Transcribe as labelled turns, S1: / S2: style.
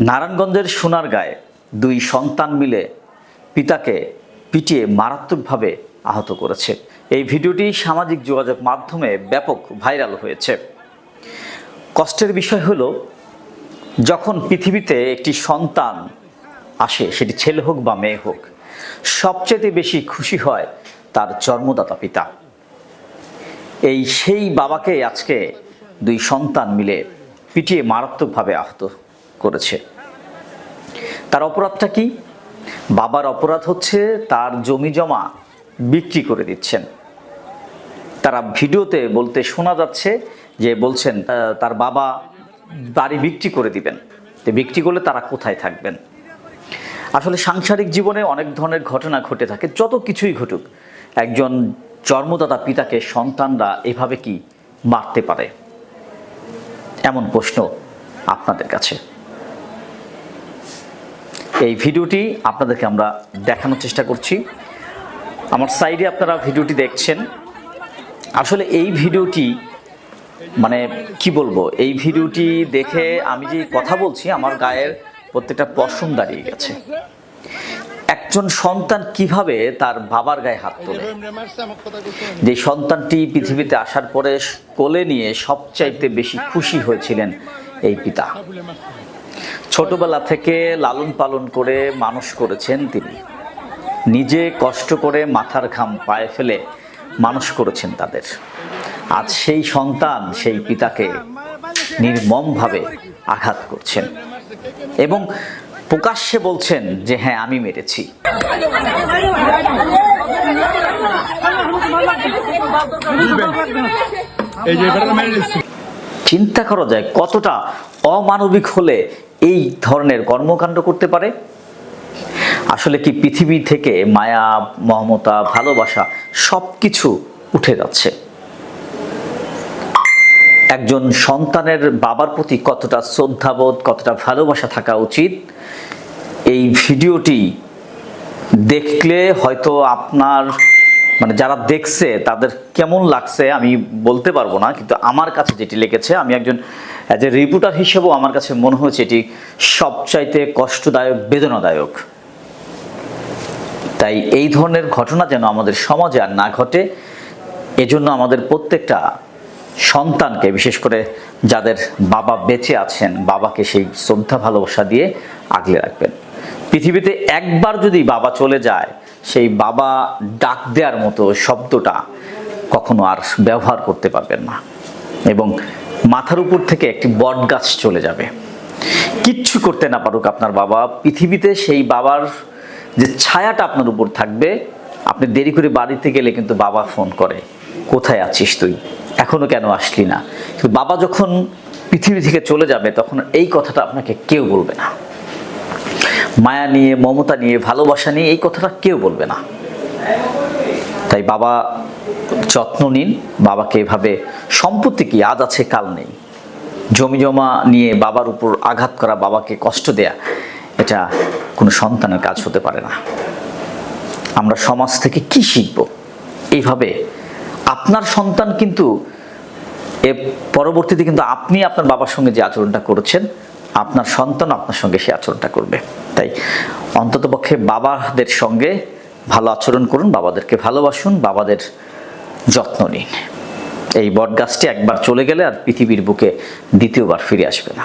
S1: নারায়ণগঞ্জের সোনারগাঁয়ে দুই সন্তান মিলে পিতাকে পিটিয়ে মারাত্মকভাবে আহত করেছে। এই ভিডিওটি সামাজিক যোগাযোগ মাধ্যমে ব্যাপক ভাইরাল হয়েছে। কষ্টের বিষয় হলো, যখন পৃথিবীতে একটি সন্তান আসে, সেটি ছেলে হোক বা মেয়ে হোক সবচেয়ে বেশি খুশি হয় তার জন্মদাতা পিতা। এই সেই বাবাকে আজকে দুই সন্তান মিলে পিটিয়ে মারাত্মকভাবে আহত করেছে। তার অপরাধটা কি? বাবার অপরাধ হচ্ছে তার জমি জমা বিক্রি করে দিচ্ছেন। তারা ভিডিওতে বলতে শোনা যাচ্ছে যে বলছেন তার বাবা বাড়ি বিক্রি করে দিবেন। তো বিক্রি করলে তারা কোথায় থাকবেন? আসলে সাংসারিক জীবনে অনেক ধরনের ঘটনা ঘটে থাকে, যত কিছুই ঘটুক। একজন জন্মদাতা পিতাকে সন্তানরা এভাবে কি মারতে পারে? এমন প্রশ্ন আপনাদের কাছে। এই ভিডিওটি আপনাদেরকে আমরা দেখানোর চেষ্টা করছি। আমার সাইডে আপনারা ভিডিওটি দেখছেন। আসলে এই ভিডিওটি মানে কি বলব, এই ভিডিওটি দেখে আমি যে কথা বলছি, আমার গায়ের প্রত্যেকটা পশম দাঁড়িয়ে গেছে। একজন সন্তান কীভাবে তার বাবার গায়ে হাত তোলে? যে সন্তানটি পৃথিবীতে আসার পরে কোলে নিয়ে সবচাইতে বেশি খুশি হয়েছিলেন এই পিতা। ছোটবেলা থেকে লালন পালন করে মানুষ করেছেন তিনি। নিজে কষ্ট করে মাথার ঘাম পায়ে ফেলে মানুষ করেছেন তাদের। আজ সেই সন্তান সেই পিতাকে নির্মমভাবে আঘাত করছেন এবং প্রকাশ্যে বলছেন যে হ্যাঁ আমি মেরেছি। চিন্তা করা যায় কতটা অমানবিক হলে এই ধরনের কর্মকাণ্ড করতে পারে? আসলে কি পৃথিবী থেকে মায়া, মমতা, ভালোবাসা সব কিছু উঠে যাচ্ছে? একজন সন্তানের বাবার প্রতি কতটা শ্রদ্ধাবোধ, কতটা ভালোবাসা থাকা উচিত? এই ভিডিওটি দেখলে হয়তো আপনার মানে যারা দেখছে তাদের কেমন লাগছে আমি বলতে পারব না, কিন্তু আমার কাছে যেটি লেগেছে, আমি একজন অ্যাজ এ রিপোর্টার হিসেবেও আমার কাছে মনে হয়েছে এটি সবচাইতে কষ্টদায়ক, বেদনাদায়ক। তাই এই ধরনের ঘটনা যেন আমাদের সমাজে আর না ঘটে, এজন্য আমাদের প্রত্যেকটা সন্তানকে, বিশেষ করে যাদের বাবা বেঁচে আছেন, বাবাকে সেই শ্রদ্ধা, ভালোবাসা দিয়ে আগলে রাখবেন। পৃথিবীতে একবার যদি বাবা চলে যায়, সেই বাবা ডাক দেওয়ার মতো শব্দটা কখনো আর ব্যবহার করতে পারবেন না। এবং মাথার উপর থেকে একটি বট গাছ চলে যাবে। কিচ্ছু করতে না পারুক আপনার বাবা। পৃথিবীতে সেই বাবার যে ছায়াটা আপনার উপর থাকবে, আপনি দেরি করে বাড়িতে গেলে কিন্তু বাবা ফোন করে, কোথায় আছিস তুই? এখনও কেন আসলি না? কিন্তু বাবা যখন পৃথিবী থেকে চলে যাবে, তখন এই কথাটা আপনাকে কেউ বলবে না। মায়া নিয়ে, মমতা নিয়ে, ভালোবাসা নিয়ে এই কথাটা কেউ বলবে না। তাই বাবা যত্ন নিন, বাবাকে এভাবে সম্পত্তি কি আজ আছে, কাল নেই। জমি জমা নিয়ে বাবার উপর আঘাত করা বাবাকে কষ্ট দেয়া, এটা কোনো সন্তানের কাজ হতে পারে না। আমরা সমাজ থেকে কি শিখব? এইভাবে আপনার সন্তান কিন্তু এ পরবর্তীতে কিন্তু আপনি আপনার বাবার সঙ্গে যে আচরণটা করেছেন, আপনার সন্তান আপনার সঙ্গে সে আচরণটা করবে। তাই অন্ততপক্ষে বাবাদের সঙ্গে ভালো আচরণ করুন, বাবাদেরকে ভালোবাসুন, বাবাদের যত্ন নিন। এই বটগাছটি একবার চলে গেলে আর পৃথিবীর বুকে দ্বিতীয়বার ফিরে আসবে না।